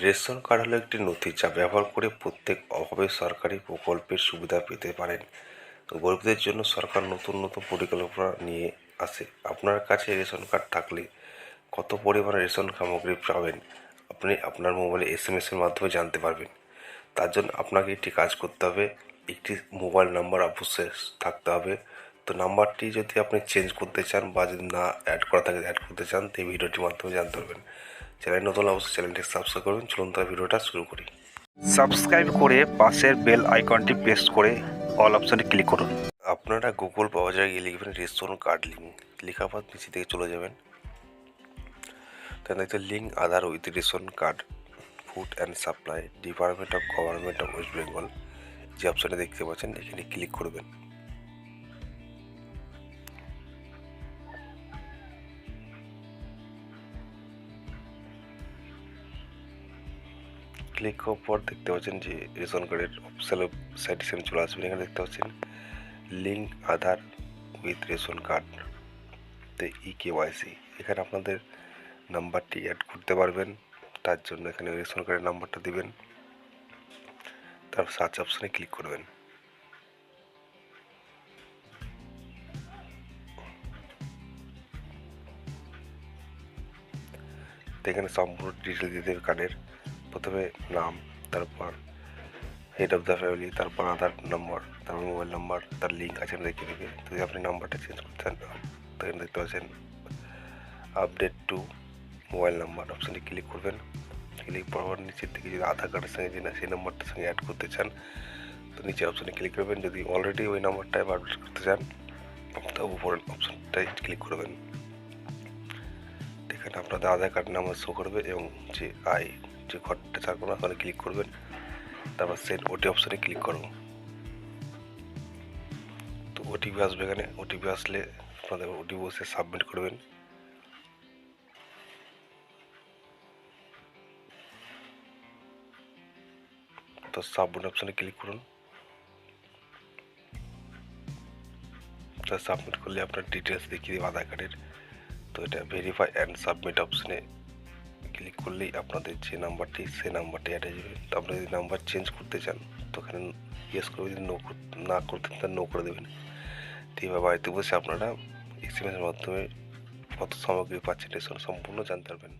Ration card হলো একটি নথি যা ব্যবহার করে প্রত্যেক অভাবে সরকারি প্রকল্পের সুবিধা পেতে পারেন। গরিবদের জন্য সরকার নতুন নতুন পরিকল্পনা নিয়ে আসে। আপনার কাছে রেশন কার্ড থাকলে কত পরিমাণে রেশন সামগ্রী পাবেন? আপনি আপনার মোবাইলে এস এম এসের মাধ্যমে জানতে পারবেন। তার জন্য আপনাকে একটি কাজ করতে হবে। একটি মোবাইল নাম্বার অবশ্যই থাকতে হবে। তো নাম্বারটি যদি আপনি চেঞ্জ করতে চান বা যদি না অ্যাড করা থাকে অ্যাড করতে চান, তো এই ভিডিওটির মাধ্যমে জানতে পারবেন। চ্যানেল নতুন অবশ্যই চ্যানেলটি সাবস্ক্রাইব করবেন। চলুন তার ভিডিওটা শুরু করি। সাবস্ক্রাইব করে পাশের বেল আইকনটি প্রেস করে অল অপশনে ক্লিক করুন। আপনারা গুগল বাজারে গিয়ে লিখবেন রেশন কার্ড লিঙ্ক লেখার পর নিচে থেকে চলে যাবেন। তাহলে link Aadhaar with ration card food and supply department of government of West Bengal যে অপশানে দেখতে পাচ্ছেন, এখানে ক্লিক করবেন। ক্লিক করার পর দেখতে পাচ্ছেন যে রেশন কার্ডের অফিসিয়াল সাইট হিসেবে চলে আসবেন। এখানে দেখতে পাচ্ছেন link Aadhaar with ration card, তে ই কেওয়াইসি এখানে আপনাদের নাম্বারটি অ্যাড করতে পারবেন, তার জন্য এখানে রেশন কার্ডের নাম্বারটা দিবেন তারপর সার্চ অপশানে ক্লিক করবেন। এখানে সম্পূর্ণ ডিটেল দেবে কার্ডের। প্রথমে নাম, তারপর হেড অফ দ্য ফ্যামিলি তারপর আধার নম্বর তারপর মোবাইল নাম্বার তার লিঙ্ক আছে দেখিয়ে দেবে। যদি আপনি নাম্বারটা চেঞ্জ করতে চান তখন দেখতে পাচ্ছেন আপডেট টু মোবাইল নাম্বার অপশানে ক্লিক করবেন। ক্লিক পরপর নিচের দিকে যদি আধার কার্ডের সঙ্গে যেটা সেই নাম্বারটার সঙ্গে অ্যাড করতে চান, তো নিচের অপশানে ক্লিক করবেন। যদি অলরেডি ওই নাম্বারটায় আপডেট করতে চান তো উপরের অপশানটায় ক্লিক করবেন। এখানে আপনাদের আধার কার্ড নাম্বার শো করবে এবং যে আই যে ঘরটা থাকবে না ওখানে ক্লিক করবেন। তারপর সেন্ড ওটি অপশানে ক্লিক করব। তো ওটিপি আসবে এখানে। ওটিপি আসলে আপনাদের ওটিপি বসে সাবমিট করবেন। তো সাবমিট অপশানে ক্লিক করুন। সাবমিট করলে আপনার ডিটেলস দেখিয়ে দেবে আধার কার্ডের তো এটা ভেরিফাই অ্যান্ড সাবমিট অপশানে ক্লিক করলেই আপনাদের যে নাম্বারটি সে নাম্বারটি অ্যাড হয়ে যাবে। তো আপনি যদি নাম্বার চেঞ্জ করতে চান, তো ওখানে ইয়েস করে যদি নো না করতে চান নো করে দেবেন। তো এবার বাড়িতে বসে আপনারা এসের মাধ্যমে কত সামগ্রী পাচ্ছেন সম্পূর্ণ জানতে পারবেন।